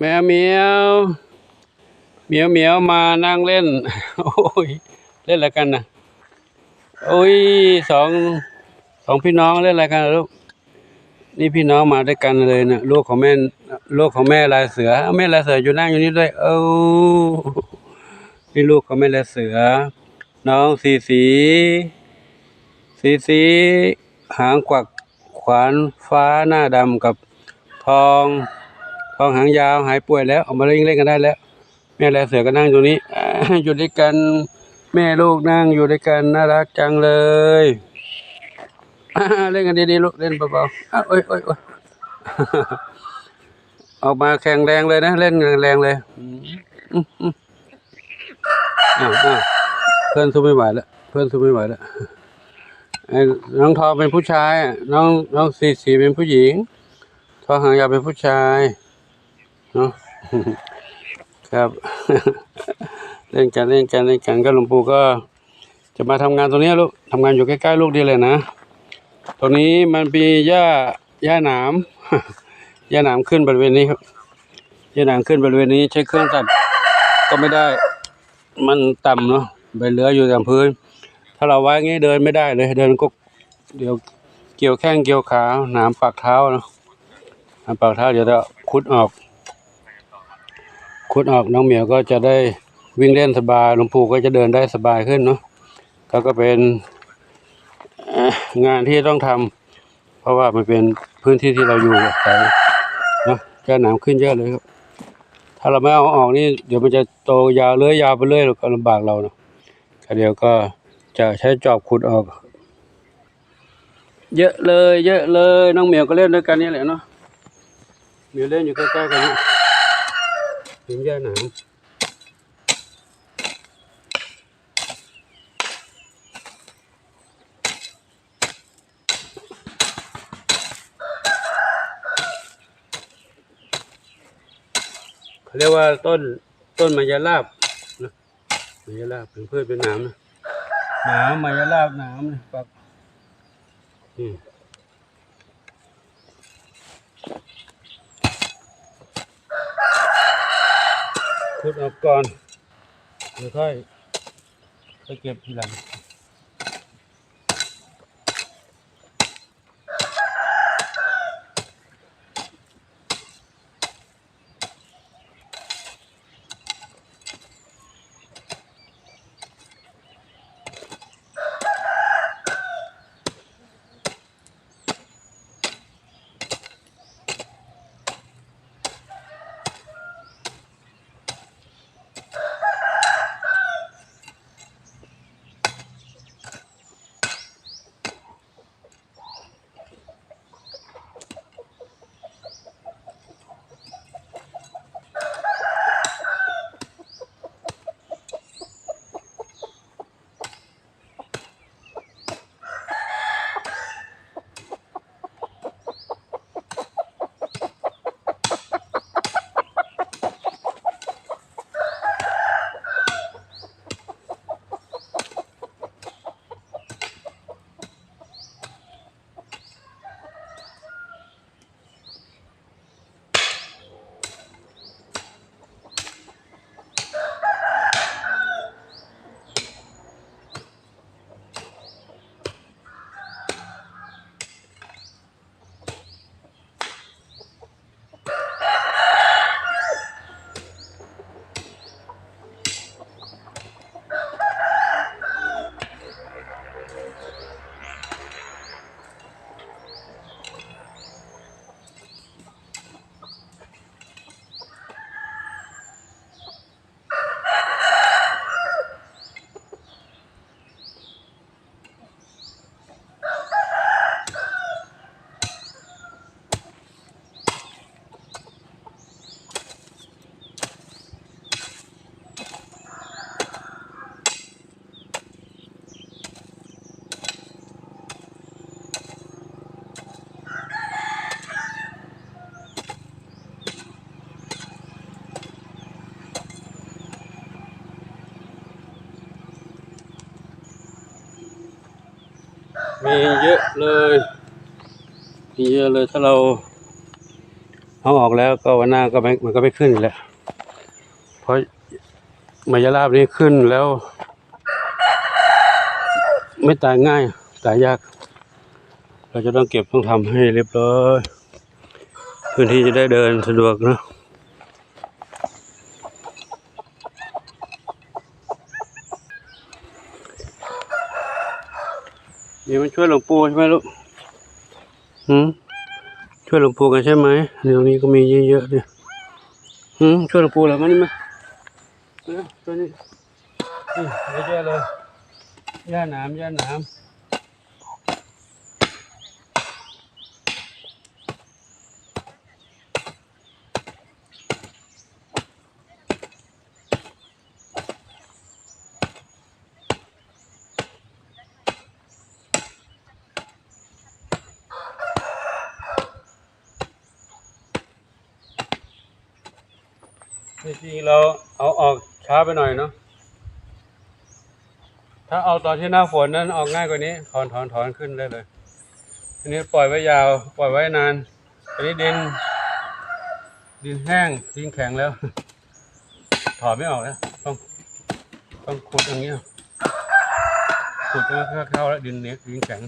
แมวเหมียวเหมียวเหมียวมานั่งเล่น โอ้ยเล่นอะไรกันนะโอ้ยสองสองพี่น้องเล่นอะไรกันลูกนี่พี่น้องมาด้วยกันเลยนะลูกของแม่ลูกของแม่ลายเสือแม่ลายเสืออยู่นั่งอยู่นี่ด้วย เอ้านี่ลูกของแม่ลายเสือ น้องสีสี สีสีหางกวักขวานฟ้าหน้าดำกับทอง ทองหางยาวหายป่วยแล้วออกมาเล่นเล่นกันได้แล้ว แม่และเสือก็นั่งอยู่นี้อยู่ด้วยกันแม่ลูกนั่งอยู่ด้วยกันน่ารักจังเลยเล่นกันดีๆลูกเล่นเบาๆอ้าวโอ้ยโอ้ยโอ้ยออกมาแข่งแรงเลยนะ เล่นแรงเลยเพื่อนสู้ไม่ไหวแล้วเพื่อนสู้ไม่ไหวแล้วน้องทองเป็นผู้ชายน้องน้องสีสีเป็นผู้หญิงทองหางยาวเป็นผู้ชาย เนาะครับเล่นกันเล่นกันเล่นกันก็หลวงปู่ก็จะมาทำงานตรงนี้ลูกทำงานอยู่ใกล้ๆลูกดีเลยนะตรงนี้มันมีหญ้าหญ้าหนามหญ้าหนามขึ้นบริเวณนี้ครับหญ้าหนามขึ้นบริเวณนี้ใช้เครื่องตัดก็ไม่ได้ มันต่ำเนาะใบเหลืออยู่ตามพื้น ถ้าเราไว้งี้เดินไม่ได้เลยเดินก็เดี๋ยวเกี่ยวแข้งเกี่ยวขาหนามปักเท้าเนาะหนามปักเท้าเดี๋ยวจะคุดออก คุดออกน้องเหมียวก็จะได้วิ่งเล่นสบายหลวงปู่ก็จะเดินได้สบายขึ้นเนาะก็ก็เป็นงานที่ต้องทำเพราะว่ามันเป็นพื้นที่ที่เราอยู่อาศัยเนาะจะหนามขึ้นเยอะเลยครับ ถ้าเราไม่เอาออกนี่เดี๋ยวมันจะโตยาวเลื้อยยาวไปเรื่อยแล้วก็ลำบากเราเนาะก็เดี๋ยวก็จะใช้จอบขุดออก เยอะเลย เยอะเลยน้องเหมียวก็เล่นด้วยกันนี่แหละเนาะเหมียวเล่นอยู่ใกล้ๆกันนี่ ถึงหญ้าหนามเขาเรียกว่าต้นต้นมายาลาบนะมายาลาบเป็นพืชเป็นหนามนะหนามมายาลาบหนามนะปักอืม ขุดออกก่อนเดี๋ยวค่อยไปเก็บทีหลัง มีเยอะเลยมีเยอะเลยถ้าเราเอาออกแล้วก็วันหน้าก็ไม่มันก็ไม่ขึ้นอีกแล้วเพราะมายาลาบนี้ขึ้นแล้ว ไม่ตายง่ายตายยาก เราจะต้องเก็บต้องทำให้เรียบร้อยพื้นที่จะได้เดินสะดวกเน อะนี่มันช่วยหลวงปู่ใช่ไหมลูกหืมช่วยหลวงปู่กันใช่ไหมเดี๋ยวนี้ก็มีเยอะๆเลยหืมช่วยหลวงปู่แล้วมันี่มาเออช่วนี่นี่เยอะเลยย่าหนามย่าหนาม ริงๆเราเอาออกช้าไปหน่อยเนาะถ้าเอาตอนที่หน้าฝนนั้นออกง่ายกว่านี้ ถอนถอนถอนขึ้นได้เลยทีนี้ปล่อยไว้ยาว ปล่อยไว้นานอันนี้ดิน ดินแห้งดินแข็งแล้ว ถอนไม่ออกแล้ว ต้อง ต้องขุดอย่างนี้ยขุดจนเข้าเข้าแล้วดินเนี้ยดินแข็ง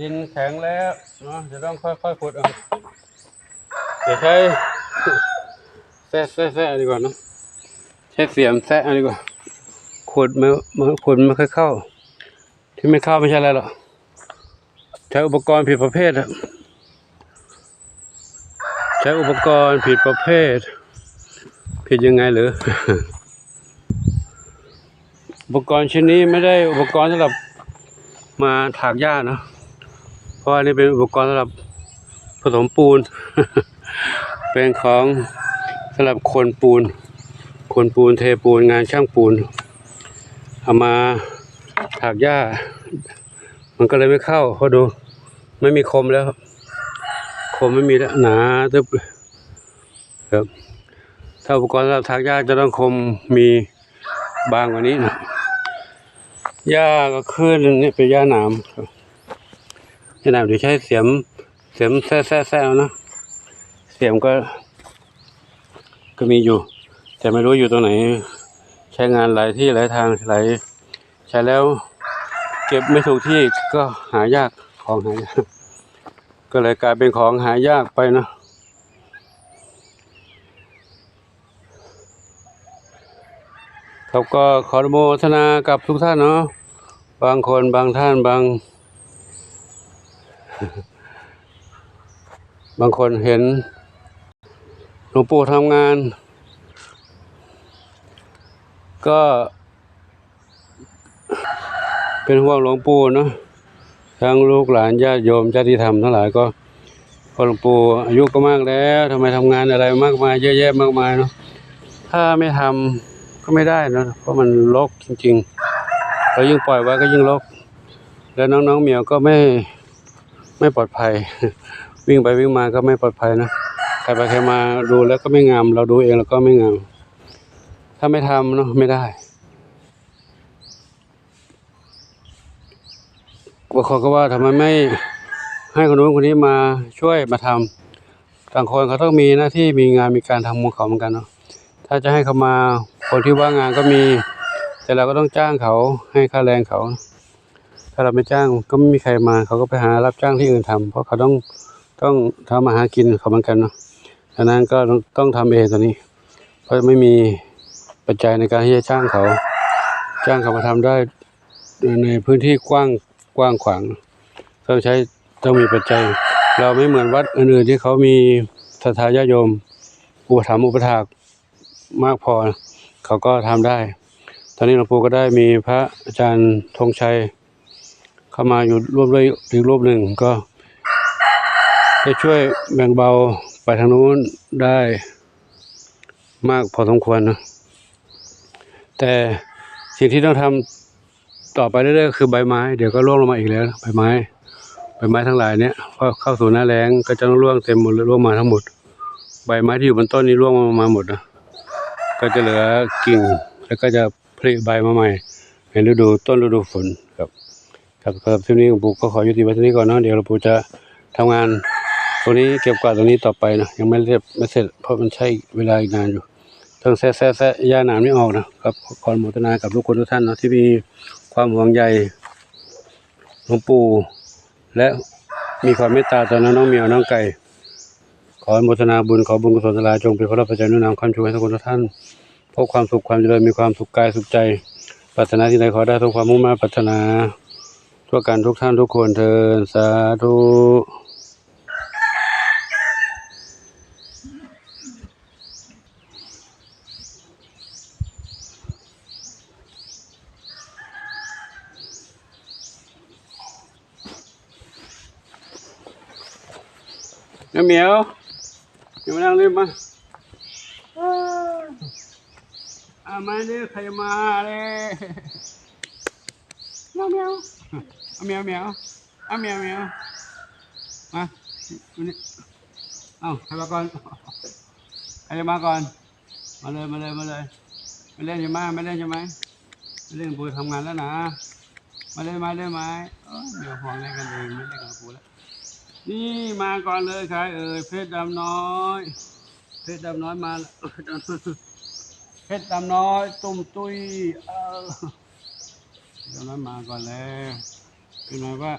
ดินแข็งแล้วเนาะจะต้องค่อยๆขุดเอาเดี๋ยวใช้แซะแซะแซะดีกว่านะใช้เสียมแซะดีกว่าขุดไม่มาขุดไม่ค่อยเข้า ที่ไม่เข้าไม่ใช่อะไรหรอกใช้อุปกรณ์ผิดประเภทอะใช้อุปกรณ์ผิดประเภท ผิดยังไงหรืออุปกรณ์ชิ้นนี้ไม่ได้อุปกรณ์สำหรับมาถากหญ้าเนอะ เพราะอันนี้เป็นอุปกรณ์สำหรับผสมปูน เป็นของสำหรับคนปูน คนปูนเทปูนงานช่างปูน เอามาถากหญ้า มันก็เลยไม่เข้าเพราะดู ไม่มีคมแล้ว คมไม่มีแล้วหนาตึ๊บครับถ้าอุปกรณ์สำหรับถากหญ้าจะต้องคมมีบางกว่านี้นะหญ้าก็ขึ้นนี่เป็นหญ้าหนามครับ นี่นะเดี๋ยวใช้เสียม เสียมแซ่แซ่แซ่เอานะเสียมก็ ก็มีอยู่ แต่ไม่รู้อยู่ตรงไหน ใช้งานหลายที่หลายทางหลายใช้แล้ว เก็บไม่ถูกที่ก็หายากของหายากก็เลยกลายเป็นของหายากไปนะครับก็ขอโมทนากับทุกท่านเนาะบางคนบางท่านบาง บางคนเห็นหลวงปู่ทำงาน ก็เป็นห่วงหลวงปู่เนาะทั้งลูกหลานญาติโยมญาติธรรมทั้งหลายก็พอหลวงปู่อายุก็มากแล้วทำไมทำงานอะไรมากมายเยอะแยะมากมายเนาะถ้าไม่ทำก็ไม่ได้เนอะเพราะมันรกจริงๆเรายิ่งปล่อยไว้ก็ยิ่งรกแล้วน้องๆเหมียวก็ไม่ ไม่ปลอดภัย วิ่งไปวิ่งมาก็ไม่ปลอดภัยนะใครไปใครมาดูแล้วก็ไม่งาม เราดูเองแล้วก็ไม่งาม ถ้าไม่ทำเนาะไม่ได้บางคนก็ว่าทำไมไม่ให้คนนู้นคนนี้มาช่วยมาทำต่างคนเขาต้องมีหน้าที่มีงานมีการทำของเขาเหมือนกันเนาะถ้าจะให้เขามาคนที่ว่างงานก็มี แต่เราก็ต้องจ้างเขาให้ค่าแรงเขา ถ้าเราไม่จ้างก็ไม่มีใครมา เขาก็ไปหารับจ้างที่อื่นทำเพราะเขาต้องต้องทำมาหากินเขาเหมือนกันเนาะดังนั้นก็ต้องต้องทำเองตอนนี้ เพราะไม่มีปัจจัยในการที่จะจ้างเขา จ้างเขามาทำได้ในพื้นที่กว้างกว้างขวางต้องใช้ต้องมีปัจจัย เราไม่เหมือนวัดอื่นๆที่เขามีศรัทธาญาโยม อุปถัมภ์อุปถากมากพอ เขาก็ทำได้ ตอนนี้หลวงปู่ก็ได้มีพระอาจารย์ธงชัย เข้ามาอยู่ร่วมด้วยอีกรูปหนึ่งก็ได้ช่วยแบ่งเบาไปทางนู้นได้มากพอสมควรนะแต่สิ่งที่ต้องทำต่อไปเรื่อยๆคือใบไม้เดี๋ยวก็ร่วงลงมาอีกแล้วใบไม้ใบไม้ทั้งหลายเนี่ยพอเข้าสู่หน้าแล้งก็จะต้องร่วงเต็มหมดลยร่วงมาทั้งหมด ใบไม้ที่อยู่บนต้นนี้ร่วงมาหมดนะก็จะเหลือกิ่งแล้วก็จะผลิใบมาใหม่ในฤดูต้นฤดูฝน ครับครับสำหรับที่นี้หลวงปู่ก็ขอยุติไว้ที่นี้ก่อนเนาะเดี๋ยวหลวงปู่จะทำงานตรงนี้เก็บกวาดตรงนี้ต่อไปนะยังไม่เรียบไม่เสร็จเพราะมันใช้เวลาอีกนานอยู่ต้องแซ่แซ่แซ่ย่าหนามไม่ออกนะครับขอโมทนากับทุกคนทุกท่านเนาะที่มีความห่วงใยหลวงปู่และมีความเมตตาต่อน้องเหมียวน้องไก่ ขอโมทนาบุญขอบุญกุศลลาจงเป็นพระรับประจัยนุนำความช่วยให้ทุกคนทุกท่านพบความสุขความเจริญมีความสุขกายสุขใจปรารถนาที่ใดขอได้ทุกความมุ่งมั่นปรารถนา ทั่วกันทุกท่านทุกคนเทินสาธุน้าเหมียวอย่ามานั่งเล่นมาอ่ามาเนี่ยใครมาเลยน้าเหมียว เอาเมียวเมียวเอาเมียวเมียวมามานี่เอาใครมาก่อนใครจะมาก่อน มาเลยมาเลยมาเลยไม่เล่นใช่ไหมไม่เล่นใช่ไหมไม่เล่นปูทำงานแล้วนะ มาเล่นมาเล่นไหมเอ้ยเดี๋ยวห่วงเล่นกันเองไม่เล่นกับปูแล้วนี่มาก่อนเลยใครเอ่ยเพชรดำน้อย เพชรดำน้อยมาแล้วเพชรดำน้อยตุ่มตุ้ยเออเดี๋ยวนั้นมาก่อนแล้ว เป็นไงว่า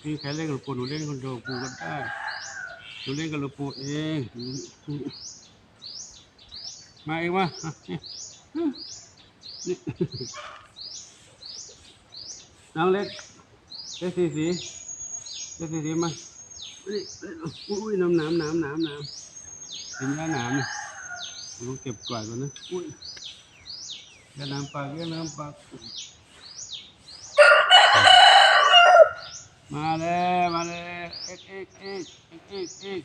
พี่ใครเล่นกับปูหนูเล่นคนเดียวปูก็ได้หนูเล่นกับหลวงปู่เองมาเองวะอะนี่นี่น้องเล็กเล็กสีสีเล็กสีสีมานี่อุ้ยน้ำน้ำน้ำน้ำน้ำกินยาหนามนี่ต้องเก็บกวาดก่อนนะอุ้ยยานามปากยานามปาก มาแล้วมาแล้วเอ็กเอ็กเอ็กเอ็กเอ็กเอ็ก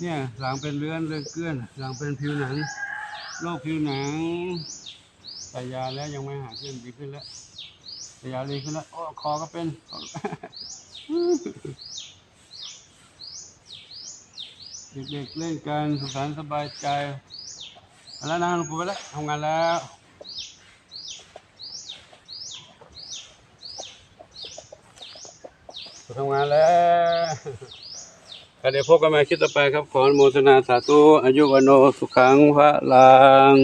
เนี่ยหลังเป็นเลือนเลื่อนเกลื่อน หลังเป็นผิวหนังโรคผิวหนังใส่ยาแล้วยังไม่หายขึ้นดีขึ้นแล้วใส่ยาดีขึ้นแล้วโอ้คอก็เป็นเด็กๆเล่นกันสุขสันต์สบายใจเอาแล้วนะหลวงปู่ไปแล้วทำงานแล้ว ทำงานแล้วก็เดี๋ยวพบกันใหม่คลิปต่อไปครับ ขออนุโมทนาสาธุอายุวโนสุขังพระลัง